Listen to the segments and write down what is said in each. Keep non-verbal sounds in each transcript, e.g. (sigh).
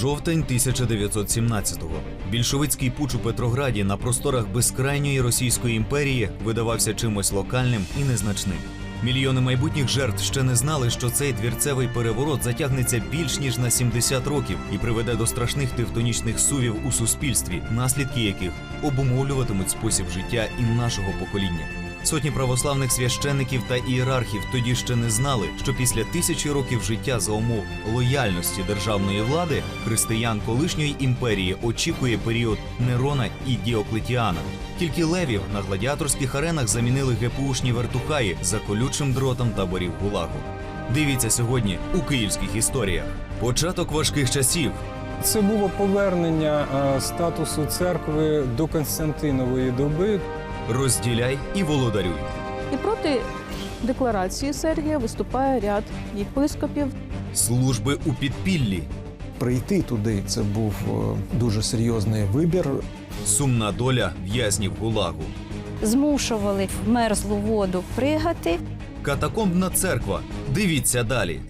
Жовтень 1917-го. Більшовицький пуч у Петрограді на просторах безкрайньої Російської імперії видавався чимось локальним і незначним. Мільйони майбутніх жертв ще не знали, що цей двірцевий переворот затягнеться більш ніж на 70 років і приведе до страшних тевтонічних сувів у суспільстві, наслідки яких обумовлюватимуть спосіб життя і нашого покоління. Сотні православних священників та ієрархів тоді ще не знали, що після тисячі років життя за умов лояльності державної влади християн колишньої імперії очікує період Нерона і Діоклетіана. Тільки левів на гладіаторських аренах замінили ГПУшні вертухаї за колючим дротом таборів Гулагу. Дивіться сьогодні у київських історіях. Початок важких часів, Це було повернення е, статусу церкви до Константинової доби. Розділяй і володарюй. І проти декларації Сергія виступає ряд єпископів. Служби у підпіллі, Прийти туди це був е, дуже серйозний вибір. сумна доля в'язнів Гулагу. змушували в мерзлу воду пригати. Катакомбна церква. Дивіться далі.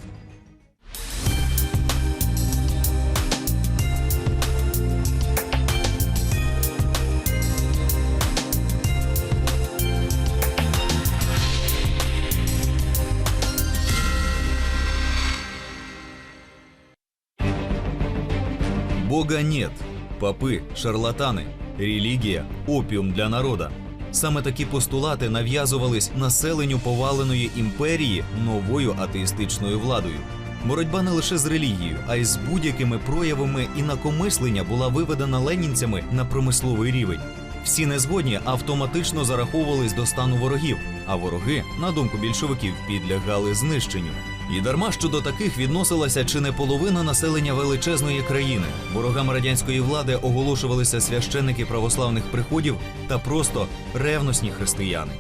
Бога нет. Попи, шарлатани, релігія, опіум для народа. Саме такі постулати нав'язувались населенню поваленої імперії новою атеїстичною владою. Боротьба не лише з релігією, а й з будь-якими проявами інакомислення була виведена ленінцями на промисловий рівень. Всі незгодні автоматично зараховувались до стану ворогів, а вороги, на думку більшовиків, підлягали знищенню. І дарма що до таких відносилася чи не половина населення величезної країни. Ворогам радянської влади оголошувалися священники православних приходів та просто ревносні християни.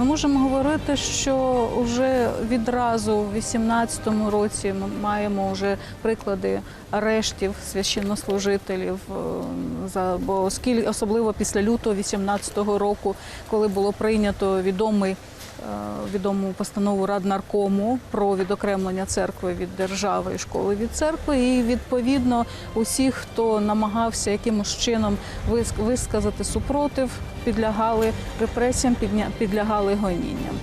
Ми можемо говорити, що вже відразу в 18-му році ми маємо вже приклади арештів священнослужителів. е, бо особливо після лютого 18-го року, коли було прийнято відомий. е, Відому постанову Раднаркому про відокремлення церкви від держави і школи від церкви, і відповідно усі, хто намагався якимось чином вис- висказати супротив, підлягали репресіям, підлягали гонінням.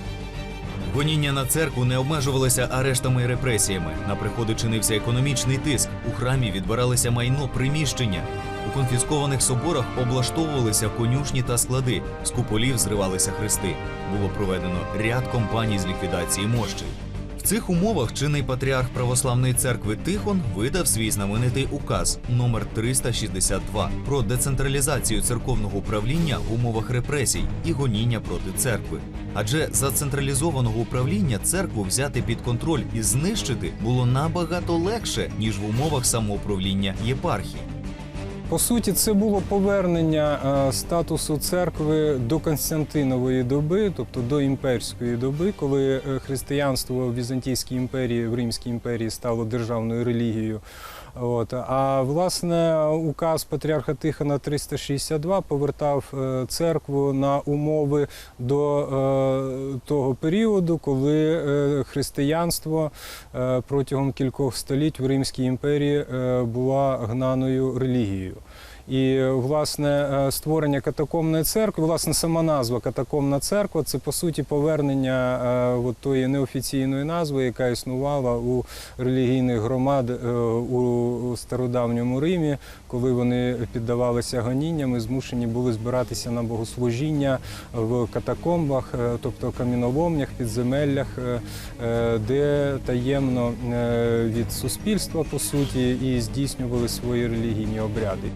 Гоніння на церкву не обмежувалися арештами і репресіями. На приходи чинився економічний тиск. У храмі відбиралися майно, приміщення. У конфіскованих соборах облаштовувалися конюшні та склади. З куполів зривалися хрести. Було проведено ряд компаній з ліквідації мощей. В цих умовах чинний патріарх православної церкви Тихон видав свій знаменитий указ номер 362 про децентралізацію церковного управління в умовах репресій і гоніння проти церкви. Адже за централізованого управління церкву взяти під контроль і знищити було набагато легше ніж в умовах самоуправління єпархії. По суті, це було повернення е, статусу церкви до Константинової доби, тобто до імперської доби, коли е, християнство в Візантійській імперії, в Римській імперії стало державною релігією. От. А власне указ патріарха Тихона 362 повертав е, церкву на умови до е, того періоду, коли е, християнство е, протягом кількох століть в Римській імперії була гнаною релігією. І е, власне е, створення катакомної церкви, власне, сама назва катакомна церква це по суті повернення е, от тої неофіційної назви, яка існувала у релігійних громад у стародавньому Римі, коли вони піддавалися гонінням змушені були збиратися на богослужіння в катакомбах, тобто каміноломнях, підземеллях, де таємно від суспільства по суті і здійснювали свої релігійні обряди.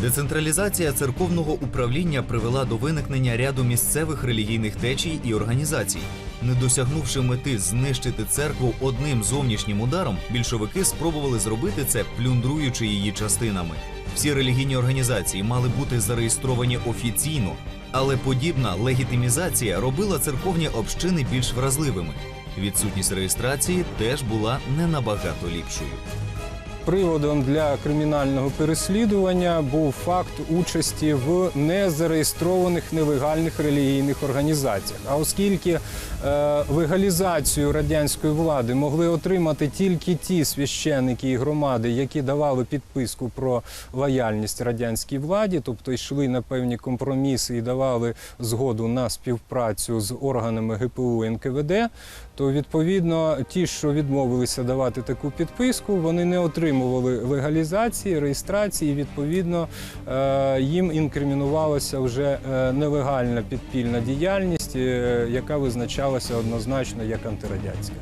Децентралізація церковного управління привела до виникнення ряду місцевих релігійних течій і організацій. Не досягнувши мети знищити церкву одним зовнішнім ударом, більшовики спробували зробити це, плюндруючи її частинами. Всі релігійні організації мали бути зареєстровані офіційно, але подібна легітимізація робила церковні общини більш вразливими. Відсутність реєстрації теж була не набагато ліпшою. Приводом для кримінального переслідування був факт участі в незареєстрованих нелегальних релігійних організаціях. А оскільки е, легалізацію радянської влади могли отримати тільки ті священники і громади, які давали підписку про лояльність радянській владі, тобто йшли на певні компроміси і давали згоду на співпрацю з органами ГПУ НКВД, то відповідно ті, що відмовилися давати таку підписку, вони не отримували легалізації, реєстрації. і, Відповідно, е, їм інкримінувалася вже е, нелегальна підпільна діяльність, е, яка визначалася однозначно як антирадянська.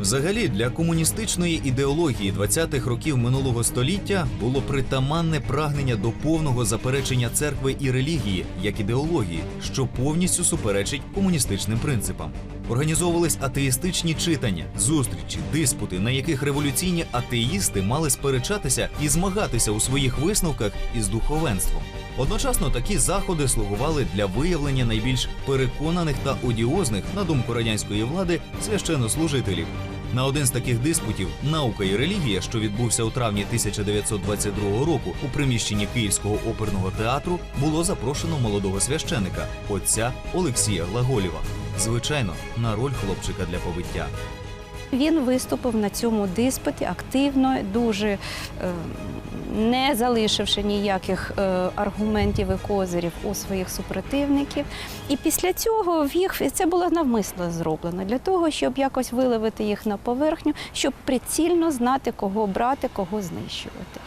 Взагалі для комуністичної ідеології 20-х років минулого століття було притаманне прагнення до повного заперечення церкви і релігії як ідеології, що повністю суперечить комуністичним принципам. Організовувались атеїстичні читання, зустрічі, диспути, на яких революційні атеїсти мали сперечатися і змагатися у своїх висновках із духовенством. Одночасно такі заходи слугували для виявлення найбільш переконаних та одіозних, на думку радянської влади, священнослужителів. На один з таких диспутів наука і релігія, що відбувся у травні 1922 року у приміщенні Київського оперного театру, було запрошено молодого священика, отця Олексія Глаголєва. Звичайно, на роль хлопчика для побиття. Він виступив на цьому диспуті активно, дуже е, не залишивши ніяких е, аргументів і козирів у своїх супротивників. І після цього в їх це було навмисно зроблено для того, щоб якось виливити їх на поверхню, щоб прицільно знати, кого брати, кого знищувати.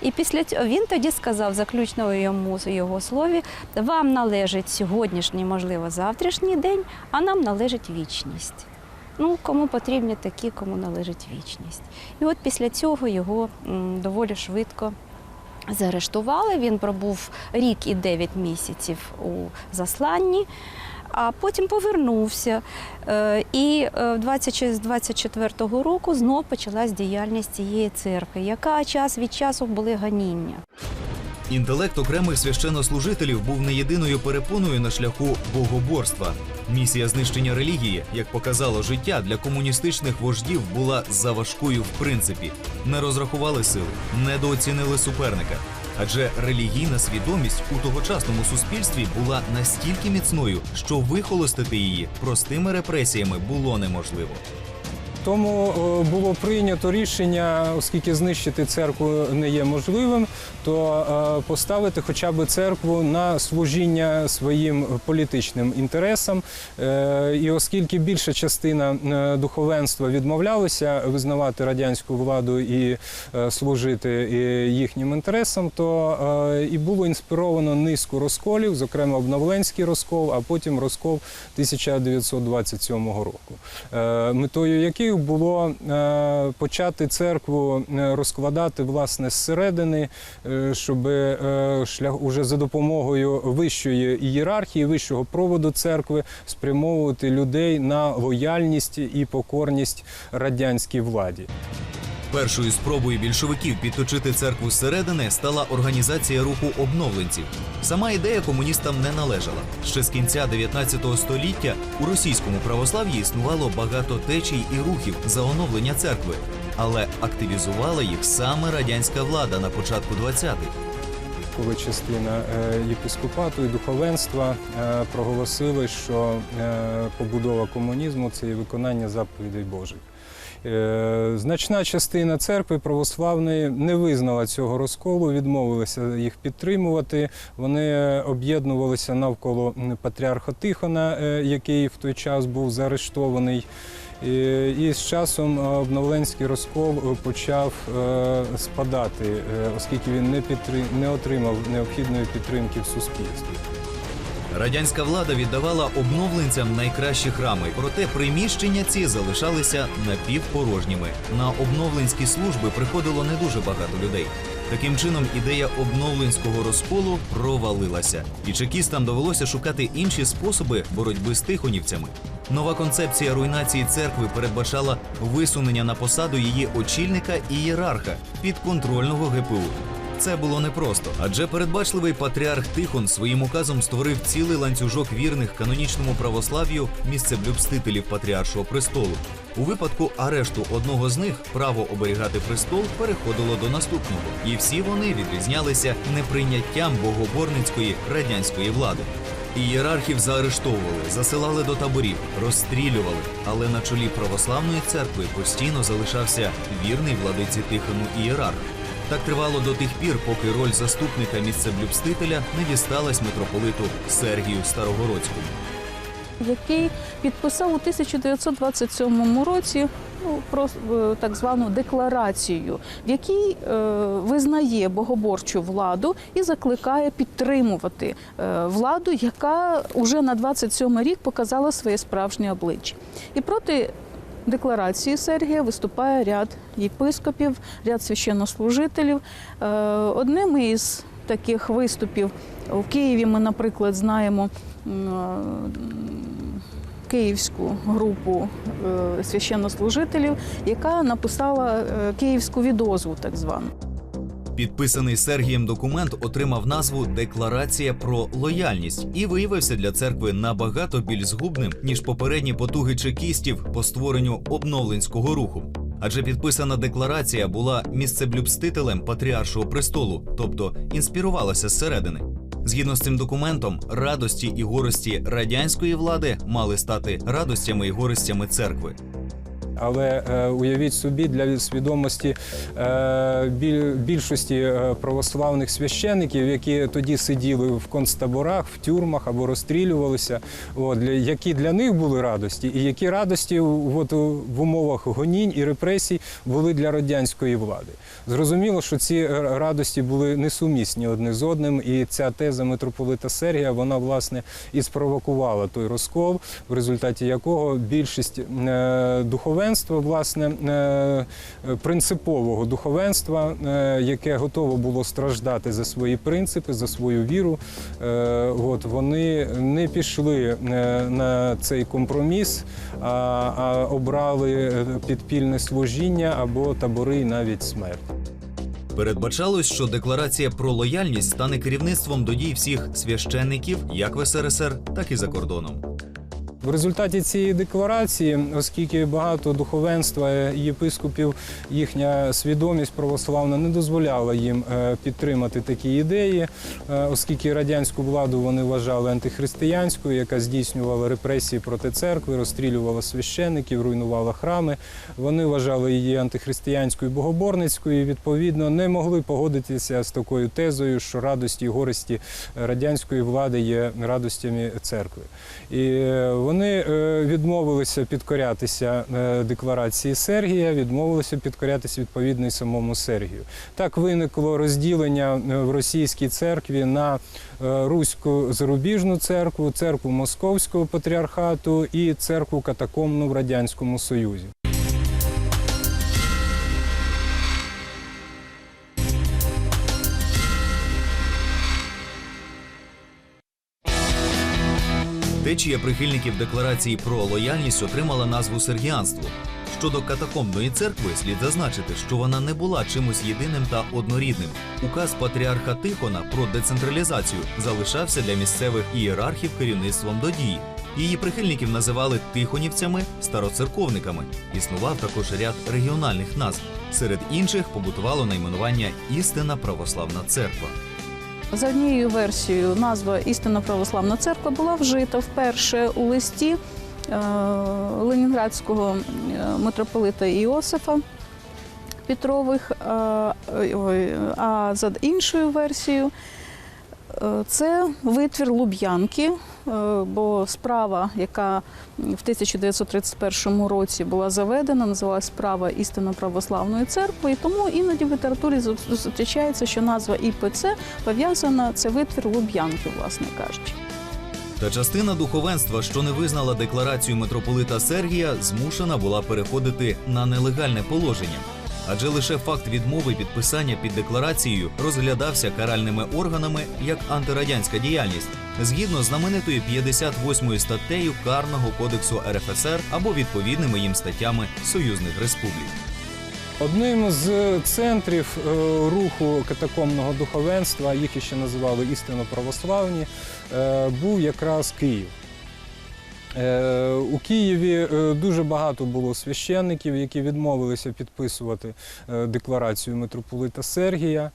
І після цього він тоді сказав заключно йому його слові: вам належить сьогоднішній, можливо, завтрашній день, а нам належить вічність. Ну, кому потрібні такі, кому належить вічність. І от після цього його доволі швидко заарештували. Він пробув рік і 9 місяців у засланні, а потім повернувся. Е, І е, 26 24-го року знов почалась діяльність цієї церкви, яка час від часу були ганіння. Інтелект окремих священнослужителів був не єдиною перепоною на шляху богоборства. Місія знищення релігії, як показало життя, для комуністичних вождів була заважкою в принципі. Не розрахували сили, недооцінили суперника. Адже релігійна свідомість у тогочасному суспільстві була настільки міцною, що вихолостити її простими репресіями було неможливо. Тому е, було прийнято рішення, оскільки знищити церкву не є можливим, то е, поставити хоча б церкву на служіння своїм політичним інтересам. Е, І оскільки більша частина духовенства відмовлялася визнавати радянську владу і служити їхнім інтересам, то і було інспіровано низку розколів, зокрема обновленський розкол, а потім розкол 1927 року, метою яких було е, почати церкву е, розкладати власне зсередини, е, щоб шлях уже за допомогою вищої ієрархії, вищого проводу церкви спрямовувати людей на лояльність і покорність радянській владі. Першою спробою більшовиків підточити церкву зсередини стала організація руху обновленців. Сама ідея комуністам не належала. Ще з кінця 19 століття у російському православ'ї існувало багато течій і рухів за оновлення церкви, але активізувала їх саме радянська влада на початку 20-х. коли частина е, єпископату і духовенства е, проголосили, що е, побудова комунізму це є виконання заповідей Божих. Е, Значна частина церкви православної не визнала цього розколу, відмовилися їх підтримувати. Вони об'єднувалися навколо патріарха Тихона, е, який в той час був заарештований. І, з часом е, обновленський розкол почав спадати, оскільки він не отримав необхідної підтримки в суспільстві. Радянська влада віддавала обновленцям найкращі храми, проте приміщення ці залишалися напівпорожніми. На обновленські служби приходило не дуже багато людей. Таким чином, ідея обновленського розколу провалилася, і чекістам довелося шукати інші способи боротьби з тихонівцями. Нова концепція руйнації церкви передбачала висунення на посаду її очільника і ієрарха підконтрольного ГПУ. Це було непросто, адже передбачливий патріарх Тихон своїм указом створив цілий ланцюжок вірних канонічному православ'ю місцеблюбстителів патріаршого престолу. У випадку арешту одного з них право оберігати престол переходило до наступного, і всі вони відрізнялися неприйняттям богоборницької радянської влади. Ієрархів заарештовували, засилали до таборів, розстрілювали, але на чолі православної церкви постійно залишався вірний владиці Тихону ієрарх. Так тривало до тих пір, поки роль заступника місцеблюбстителя не дісталась митрополиту Сергію Старогородському. який підписав у 1927 році ну, про е, так звану декларацію, в якій е, визнає богоборчу владу і закликає підтримувати е, владу, яка уже на 27 рік показала своє справжнє обличчя. І проти декларації Сергія виступає ряд єпископів, ряд священнослужителів. Е, Одним із таких виступів в Києві ми, наприклад, знаємо е, київську групу е, священнослужителів, яка написала київську відозву, так звану. Підписаний Сергієм документ отримав назву Декларація про лояльність і виявився для церкви набагато більш згубним ніж попередні потуги чекістів по створенню обновленського руху. Адже підписана декларація була місцеблюбстителем патріаршого престолу, тобто інспірувалася зсередини. Згідно з цим документом, радості і горості радянської влади мали стати радостями і горестями церкви. Але е, уявіть собі для свідомості е, біль, більшості е, православних священиків, які тоді сиділи в концтаборах, в тюрмах або розстрілювалися, от, які для них були радості, і які радості от, в умовах гонінь і репресій були для радянської влади. Зрозуміло, що ці радості були несумісні одне з одним, і ця теза митрополита Сергія вона власне і спровокувала той розкол, в результаті якого більшість е, духовенства, власне, е, принципового духовенства, е, яке готово було страждати за свої принципи, за свою віру, е, от вони не пішли на цей компроміс, а, обрали підпільне служіння або табори, і навіть смерть. Передбачалось, що декларація про лояльність стане керівництвом до дій всіх священників як в СРСР, так і за кордоном. В результаті цієї декларації, оскільки багато духовенства єпископів, їхня свідомість православна не дозволяла їм е, підтримати такі ідеї, е, оскільки радянську владу вони вважали антихристиянською, яка здійснювала репресії проти церкви, розстрілювала священиків, руйнувала храми. Вони вважали її антихристиянською богоборницькою. і, Відповідно, не могли погодитися з такою тезою, що радості і горесті радянської влади є радостями церкви. І е, вони е, відмовилися підкорятися е, декларації Сергія, відмовилися підкорятися відповідно самому Сергію. Так виникло розділення е, в російській церкві на руську зарубіжну церкву, церкву Московського патріархату і церкву катакомну в Радянському Союзі. Течія прихильників декларації про лояльність отримала назву сергіанство. Щодо катакомбної церкви, слід зазначити, що вона не була чимось єдиним та однорідним. Указ патріарха Тихона про децентралізацію залишався для місцевих ієрархів керівництвом до дії. Її прихильників називали тихонівцями, староцерковниками. Існував також ряд регіональних назв. Серед інших побутувало найменування Істина Православна Церква. За однією версією, назва Істинна Православна Церква була вжита вперше у листі е, ленінградського е, митрополита Іосифа Петрових. е, А за іншою версією, це витвір Луб'янки, бо справа, яка в 1931 році була заведена, називалась справа істинно православної церкви, і тому іноді в літературі зустрічається, що назва ІПЦ пов'язана це витвір Луб'янки, власне кажучи. Та частина духовенства, що не визнала декларацію митрополита Сергія, змушена була переходити на нелегальне положення. Адже лише факт відмови підписання під декларацією розглядався каральними органами як антирадянська діяльність згідно з знаменитою 58 статтею Карного кодексу РФСР або відповідними їм статтями союзних республік. Одним з центрів е, руху катакомного духовенства, їх ще називали істинно православні, е, був якраз Київ. Е, У Києві е, дуже багато було священників, які відмовилися підписувати е, декларацію митрополита Сергія.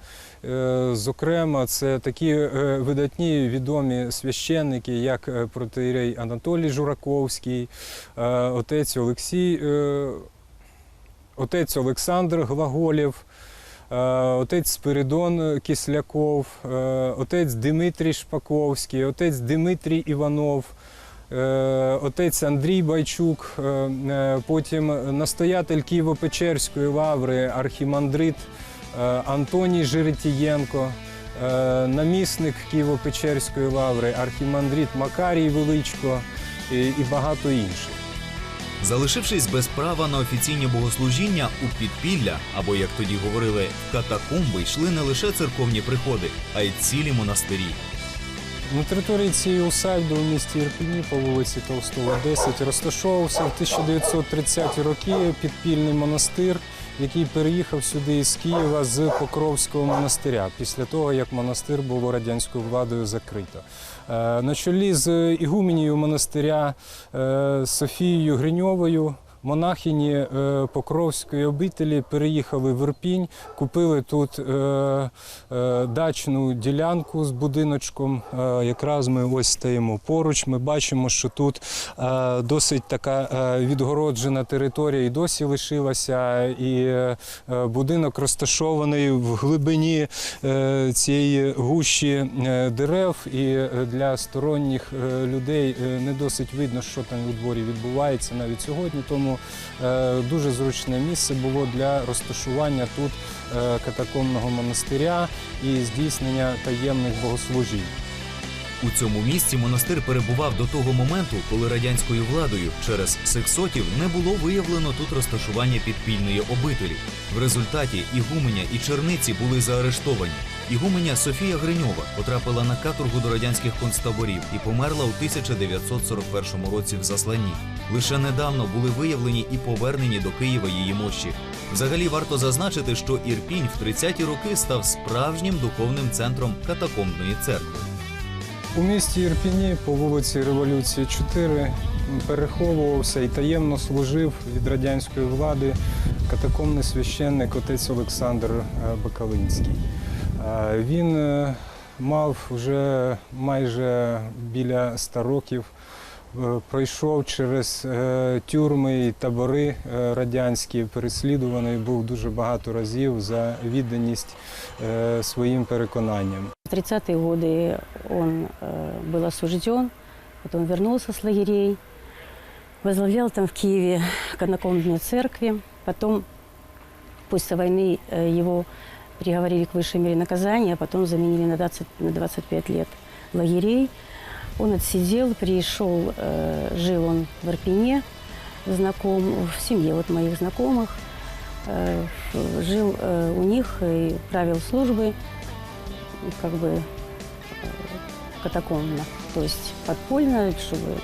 Зокрема, це такі видатні відомі священники, як протиєрей Анатолій Жураковський, отець Олексій, отець Олександр Глаголєв. е, Отець Спиридон Кисляков, отець Дмитрій Шпаковський, отець Дмитрій Іванов, отець Андрій Байчук, е, е, потім настоятель Києво-Печерської лаври, архімандрит е, Антоній Жеретієнко, е, намісник Києво-Печерської лаври, архімандрит Макарій Величко і багато інших. Залишившись без права на офіційні богослужіння у підпілля, або як тоді говорили, в катакомби йшли не лише церковні приходи, а й цілі монастирі. На території цієї усадьби у місті Ірпіні по вулиці Толстого, 10 розташовувався в 1930-ті роки підпільний монастир, який переїхав сюди із Києва з Покровського монастиря після того, як монастир було радянською владою закрито. Е, На чолі з ігуменією монастиря е, Софією Гриньовою монахині е, Покровської обителі переїхали в Ірпінь, купили тут е, е, дачну ділянку з будиночком. Якраз ми ось стоїмо поруч. Ми бачимо, що тут досить така відгороджена територія і досі лишилася, і будинок розташований в глибині цієї гущі дерев, і для сторонніх людей не досить видно, що там у дворі відбувається навіть сьогодні. Тому е, дуже зручне місце було для розташування тут е, катакомного монастиря і здійснення таємних богослужінь. У цьому місці монастир перебував до того моменту, коли радянською владою через сексотів не було виявлено тут розташування підпільної обителі. В результаті ігуменя і черниці були заарештовані. Ігуменя Софія Гриньова потрапила на каторгу до радянських концтаборів і померла у 1941 році в засланні. Лише недавно були виявлені і повернені до Києва її мощі. Взагалі варто зазначити, що Ірпінь в 30-ті роки став справжнім духовним центром катакомбної церкви. У місті Ірпіні по вулиці Революції 4 переховувався і таємно служив від радянської влади катакомний священник отець Олександр е, Бакалинський. Е, Він е, мав вже майже біля 100 років. е, Пройшов через е, тюрми і табори е, радянські, переслідуваний був дуже багато разів за відданість е, своїм переконанням. В 30-е годы он э, был осужден, потом вернулся с лагерей, возглавлял там в Киеве канакомбные церкви, потом после войны э, его приговорили к высшей мере наказания, а потом заменили на, 20, на 25 лет лагерей. Он отсидел, пришел, э, жил он в Ирпене, знаком, в семье вот моих знакомых, э, в- жил э, у них и правил службы, как бы э, катакомбно, то есть подпольно, чтобы,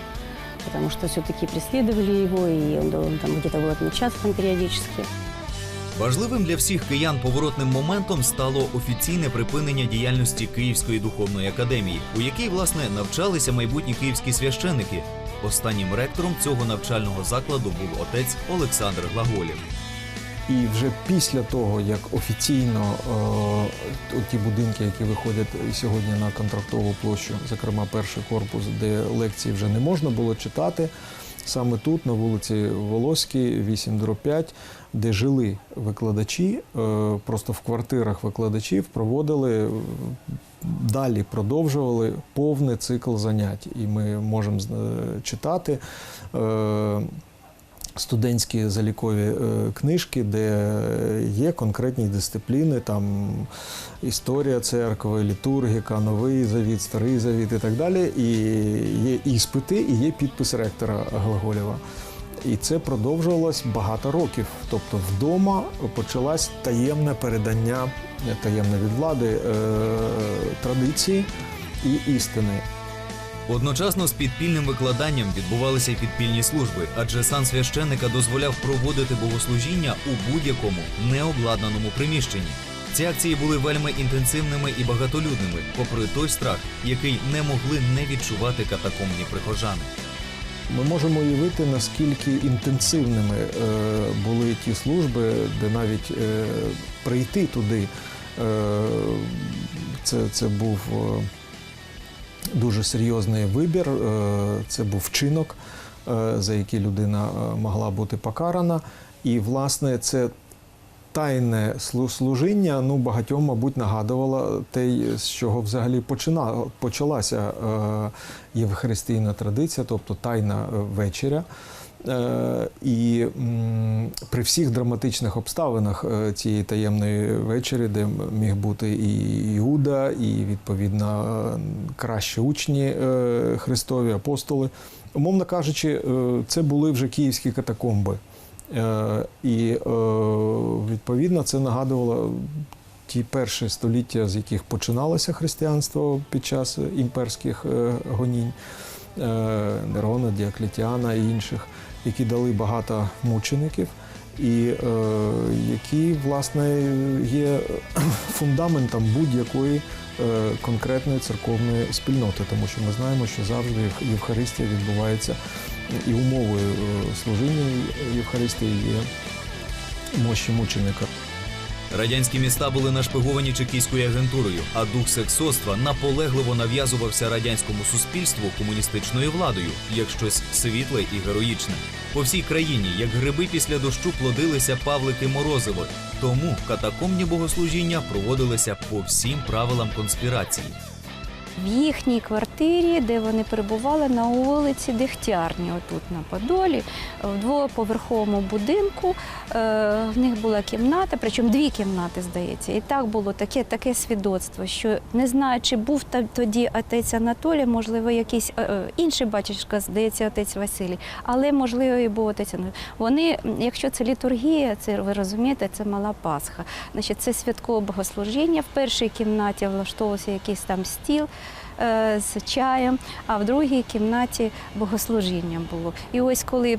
потому что все-таки преследовали его, и он должен там где-то был отмечаться там периодически. Важливим для всіх киян поворотним моментом стало офіційне припинення діяльності Київської духовної академії, у якій власне навчалися майбутні київські священники. Останнім ректором цього навчального закладу був отець Олександр Глаголєв. І вже після того, як офіційно е, ті будинки, які виходять сьогодні на контрактову площу, зокрема перший корпус, де лекції вже не можна було читати, саме тут, на вулиці Волоській, 8 5, де жили викладачі, е, просто в квартирах викладачів проводили. е, Далі продовжували повний цикл занять, і ми можемо е, читати студентські залікові е, книжки, де є конкретні дисципліни, там історія церкви, літургіка, новий завіт, старий завіт і так далі. І є іспити, і є підпис ректора Глаголєва. І це продовжувалось багато років. Тобто вдома почалось таємне передання, таємне від влади е, традиції і істини. Одночасно з підпільним викладанням відбувалися й підпільні служби, адже сан священника дозволяв проводити богослужіння у будь-якому необладнаному приміщенні. Ці акції були вельми інтенсивними і багатолюдними, попри той страх, який не могли не відчувати катакомні прихожани. Ми можемо уявити, наскільки інтенсивними е, були ті служби, де навіть е, прийти туди. Е, це, це був е, дуже серйозний вибір, е, це був вчинок, е, за який людина е, могла бути покарана. І, власне, це тайне слу- служіння ну, багатьом, мабуть, нагадувало те, з чого взагалі почина, почалася євхаристійна традиція, тобто тайна вечеря. Е, І при всіх драматичних обставинах е, цієї таємної вечері, де міг бути і Іуда, і відповідно е, кращі учні е, Христові, апостоли, умовно кажучи, е, це були вже київські катакомби. Е, І е, відповідно це нагадувало ті перші століття, з яких починалося християнство під час імперських е, гонінь е, Нерона, Діоклетіана і інших, які дали багато мучеників. І е, які власне є (clears throat) фундаментом будь-якої е, конкретної церковної спільноти, тому що ми знаємо, що завжди Євхаристія відбувається і умовою е, служіння Євхаристії є мощі мученика. Радянські міста були нашпиговані чекійською агентурою, а дух сексоства наполегливо нав'язувався радянському суспільству комуністичною владою як щось світле і героїчне. По всій країні, як гриби після дощу, плодилися павлики Морозиво. Тому катакомні богослужіння проводилися по всім правилам конспірації. В їхній квартирі, де вони перебували на вулиці Дегтярні, отут на Подолі, в двоповерховому будинку. Е, В них була кімната, причому дві кімнати, здається. І так було таке, таке свідоцтво, що не знаю, чи був та- тоді отець Анатолій, можливо, якийсь е, е, інший батюшка, здається, отець Василій, але можливо і був отець Анатолій. Вони, якщо це літургія, це ви розумієте, це мала Пасха. Значить, це святкове богослужіння. В першій кімнаті влаштовувався якийсь там стіл з чаєм, а в другій кімнаті богослужіння було. І ось коли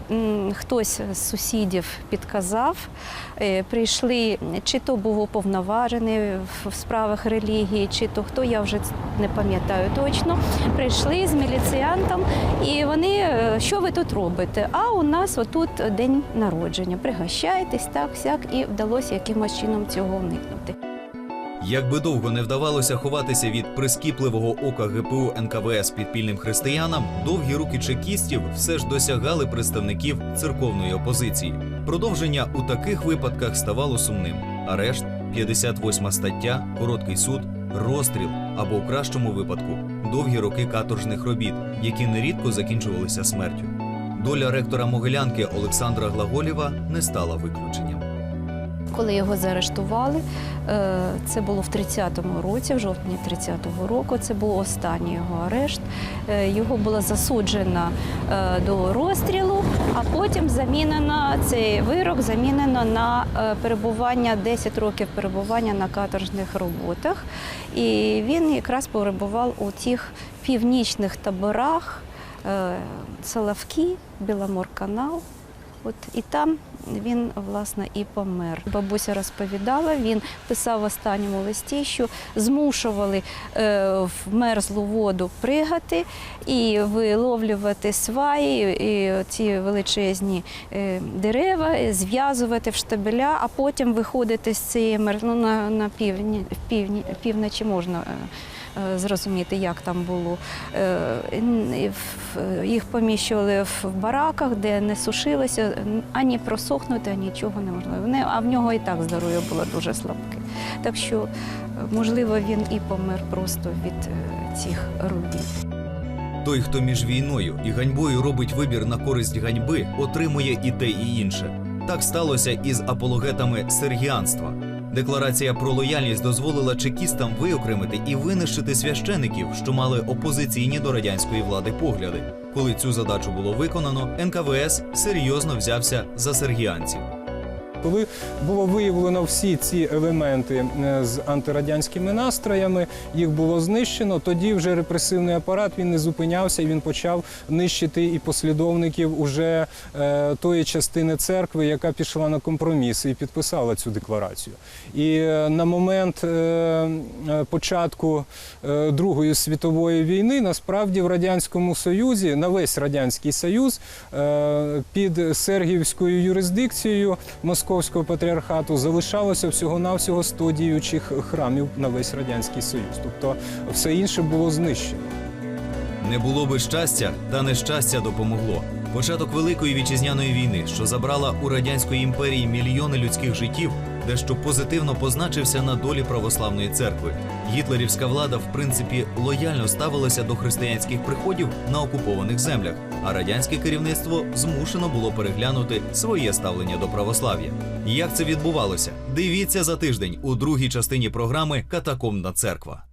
хтось з сусідів підказав, е, прийшли, чи то був уповноважений в- в справах релігії, чи то хто, я вже не пам'ятаю точно, прийшли з міліціантом, і вони, е, що ви тут робите? А у нас отут день народження. Пригощайтесь, так, сяк, і вдалося якимось чином цього уникнути. Як би довго не вдавалося ховатися від прискіпливого ока ГПУ НКВС підпільним християнам, довгі руки чекістів все ж досягали представників церковної опозиції. Продовження у таких випадках ставало сумним: арешт, 58 стаття, короткий суд, розстріл або в кращому випадку довгі роки каторжних робіт, які нерідко закінчувалися смертю. Доля ректора Могилянки Олександра Глаголєва не стала виключенням. Коли його заарештували, е, це було в 30-му році, в жовтні 30-го року. Це був останній його арешт. Е, Його було засуджено е, до розстрілу, а потім замінено цей вирок замінено на перебування 10 років перебування на каторжних роботах. І він якраз перебував у тих північних таборах Соловки, Біломорканал. От і там він власне і помер. Бабуся розповідала, він писав в останньому листі, що змушували е, в мерзлу воду пригати і виловлювати сваї, і ці величезні е, дерева, зв'язувати в штабеля, а потім виходити з цієї мер... ну, на, на півдні, в півдні, півночі можна. Е, Зрозуміти, як там було. Е, Їх поміщували в бараках, де не сушилося, ані просохнути, ані нічого неможливо. Не- А в нього і так здоров'я було дуже слабке. Так що, е, можливо, він і помер просто від цих робіт. Той, хто між війною і ганьбою робить вибір на користь ганьби, отримує і те, і інше. Так сталося і з апологетами сергіанства. Декларація про лояльність дозволила чекістам виокремити і винищити священиків, що мали опозиційні до радянської влади погляди. Коли цю задачу було виконано, НКВС серйозно взявся за сергіанців. Коли було виявлено всі ці елементи е, з антирадянськими настроями, їх було знищено. Тоді вже репресивний апарат він не зупинявся і він почав нищити і послідовників уже е, тої частини церкви, яка пішла на компроміс і підписала цю декларацію. І е, на момент початку Другої світової війни насправді в радянському союзі на весь радянський союз під Сергіївською юрисдикцією Московського патріархату залишалося всього навсього 100 діючих храмів на весь радянський союз. Тобто все інше було знищено. Не було би щастя, та нещастя допомогло. Початок великої вітчизняної війни, що забрала у радянської імперії мільйони людських життів, дещо позитивно позначився на долі православної церкви. Гітлерівська влада, в принципі, лояльно ставилася до християнських приходів на окупованих землях, а радянське керівництво змушено було переглянути своє ставлення до православ'я. Як це відбувалося? Дивіться за тиждень у другій частині програми Катакомна церква.